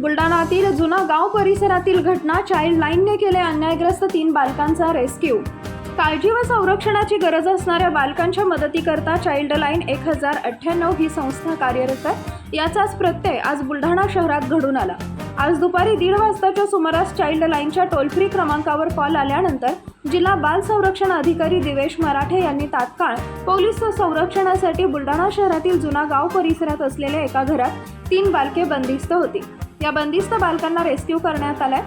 बुलढाणातील जुना गाव परिसरातील घटना चाइल्ड लाईनने केले अन्यायग्रस्त तीन बालकांचा रेस्क्यू. काळजी व संरक्षणाची गरज असणाऱ्या बालकांच्या मदतीकरता चाइल्ड लाईन एक हजार अठ्ठ्याण्णव ही संस्था कार्यरत आहे. याचाच प्रत्यय आज बुलढाणा शहरात घडून आला. आज दुपारी दीड वाजताच्या सुमारास चाइल्ड लाईनच्या टोल फ्री क्रमांकावर कॉल आल्यानंतर जिल्हा बाल संरक्षण अधिकारी दिवेश मराठे यांनी तात्काळ पोलीस संरक्षणासाठी बुलढाणा शहरातील जुना गाव परिसरात असलेल्या एका घरात तीन बालके बंदिस्त होती. या बंदिस्त बालकांना रेस्क्यू करण्यात आलाय.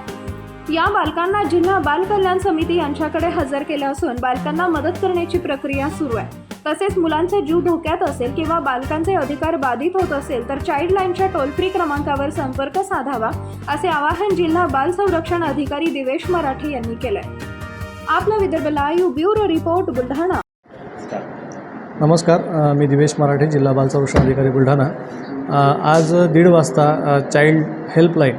या बालकांना जिल्हा बाल कल्याण समिती यांच्याकडे हजर केलं असून बालकांना मदत करण्याची प्रक्रिया सुरू आहे. तसेच मुलांचे जीव धोक्यात असेल किंवा बालकांचे अधिकार बाधित होत असेल तर चाइल्ड लाईनच्या टोल फ्री क्रमांकावर संपर्क साधावा असे आवाहन जिल्हा बाल संरक्षण अधिकारी दिवेश मराठे यांनी केलं आहे आपला Vidarbha live bureau report Buldhana. नमस्कार मी दिवेश मराठे जिल्हा बाल संरक्षण अधिकारी बुलढाणा. आज दीड वाजता child helpline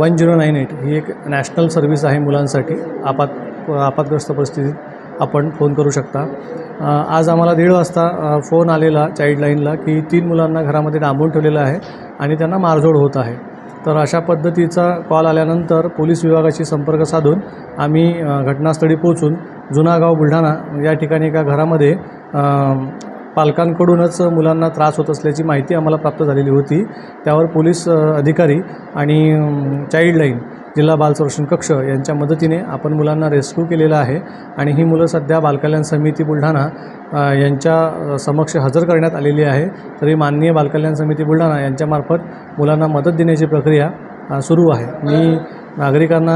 one zero nine eight ही एक नॅशनल सर्व्हिस आहे मुलांसाठी. आपात आपातग्रस्त परिस्थितीत आपण फोन करू शकता. आज आम्हाला दीड वाजता फोन आलेला चाइल्ड लाईनला की तीन मुलांना घरामध्ये डांबून ठेवलेलं आहे आणि त्यांना मारझोड होत आहे. तर अशा पद्धतीचा कॉल आल्यानंतर पोलीस विभागाशी संपर्क साधून आम्ही घटनास्थळी पोहोचून जुना गाव बुलढाणा या ठिकाणी एका घरामध्ये पालकांकडूनच मुलांना त्रास होत असल्याची माहिती आम्हाला प्राप्त झालेली होती. त्यावर पोलीस अधिकारी आणि अम, लाईन जिल्हा बाल संरक्षण कक्ष यांच्या मदतीने आपण मुलांना रेस्क्यू केलेलं आहे आणि ही मुलं सध्या बालकल्याण समिती बुलढाणा यांच्या समक्ष हजर करण्यात आलेली आहे. तरी माननीय बालकल्याण समिती बुलढाणा यांच्यामार्फत मुलांना मदत देण्याची प्रक्रिया सुरू आहे. मी नागरिकांना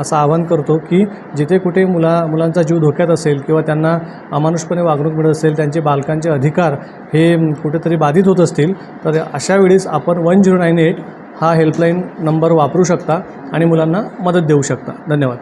असं आवाहन करतो की जिथे कुठे मुला मुलांचा जीव धोक्यात असेल किंवा त्यांना अमानुषपणे वागणूक मिळत असेल त्यांचे बालकांचे अधिकार हे कुठेतरी बाधित होत असतील तर अशा वेळेस आपण वन झिरो नाईन एट हा हेल्पलाईन नंबर वापरू शकता आणि मुलांना मदत देऊ शकता. धन्यवाद.